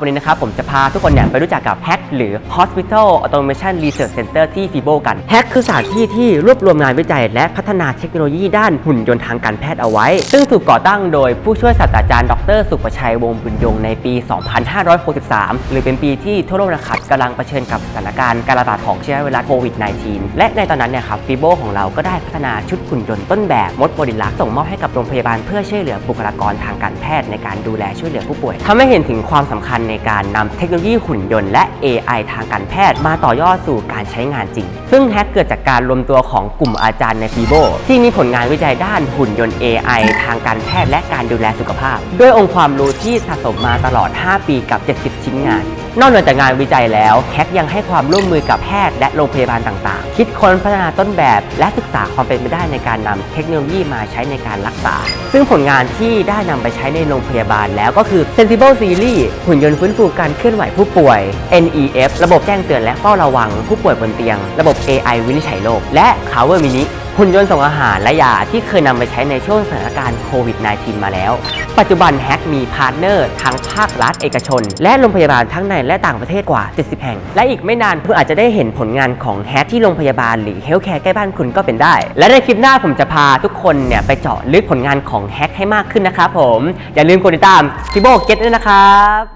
วันนี้นะครับผมจะพาทุกคนเนี่ยไปรู้จักกับ h a c หรือ Hospital Automation Research Center ที่ FIBO กัน h a c คือสถานที่ที่รวบรวมงานวิจัย และพัฒนาเทคโนโลยีด้านหุ่นยนต์ทางการแพทย์เอาไว้ ซึ่งถูกก่อตั้งโดยผู้ช่วยศาสตราจารย์ดร สุประชัยวงบุญยงในปี 2563 หรือเป็นปีที่ทั่วโลกนะครับกำลังเผชิญกับสถานการณ์การระบาดของเชื้อไวรัสโควิด -19 และในตอนนั้นเนี่ยครับ FIBO ของเราก็ได้พัฒนาชุดหุ่นยนต์ต้นแบบมดโมดิลักส่งมอบให้กับโรงพยาบาลเพื่อช่วยเหลือบุคลากรทางการแพทย์ในการดูแลช่วยเหลือผู้ป่วยทำให้เห็นถึงความสำคัญในการนำเทคโนโลยีหุ่นยนต์และ AI ทางการแพทย์มาต่อยอดสู่การใช้งานจริง ซึ่งแฮกเกิดจากการรวมตัวของกลุ่มอาจารย์ในฟีโบที่มีผลงานวิจัยด้านหุ่นยนต์ AI ทางการแพทย์และการดูแลสุขภาพ ด้วยองค์ความรู้ที่สะสมมาตลอด 5 ปีกับ 70 ชิ้นงาน นอกเหนือจากงานวิจัยแล้วแฮกยังให้ความร่วมมือกับแพทย์และโรงพยาบาลต่างๆ คิดค้นพัฒนาต้นแบบและศึกษาความเป็นไปได้ในการนำเทคโนโลยีมาใช้ในการรักษา ซึ่งผลงานที่ได้นำไปใช้ในโรงพยาบาลแล้วก็คือ Sensible Series หุ่นยนต์ฟื้นฟูการเคลื่อนไหวผู้ป่วย NEF ระบบแจ้งเตือนและเฝ้าระวังผู้ป่วยบนเตียง ระบบ AI วินิจฉัยโรคและ Cover Mini หุ่นยนต์ส่งอาหารและยาที่เคยนำไปใช้ในช่วงสถานการณ์โควิด -19 มาแล้ว ปัจจุบันแฮกมีพาร์ทเนอร์ทั้งภาครัฐเอกชน และโรงพยาบาลทั้งในและต่างประเทศกว่า 70 แห่ง และอีกไม่นานคุณอาจจะได้เห็นผลงานของแฮกที่โรงพยาบาลหรือเฮลท์แคร์ใกล้บ้านคุณก็เป็นได้ และในคลิปหน้าผมจะพาทุกคนเนี่ยไปเจาะลึกผลงานของแฮกให้มากขึ้นนะครับผมอย่าลืมกดติดตามฟิโบเก็ตด้วยนะครับ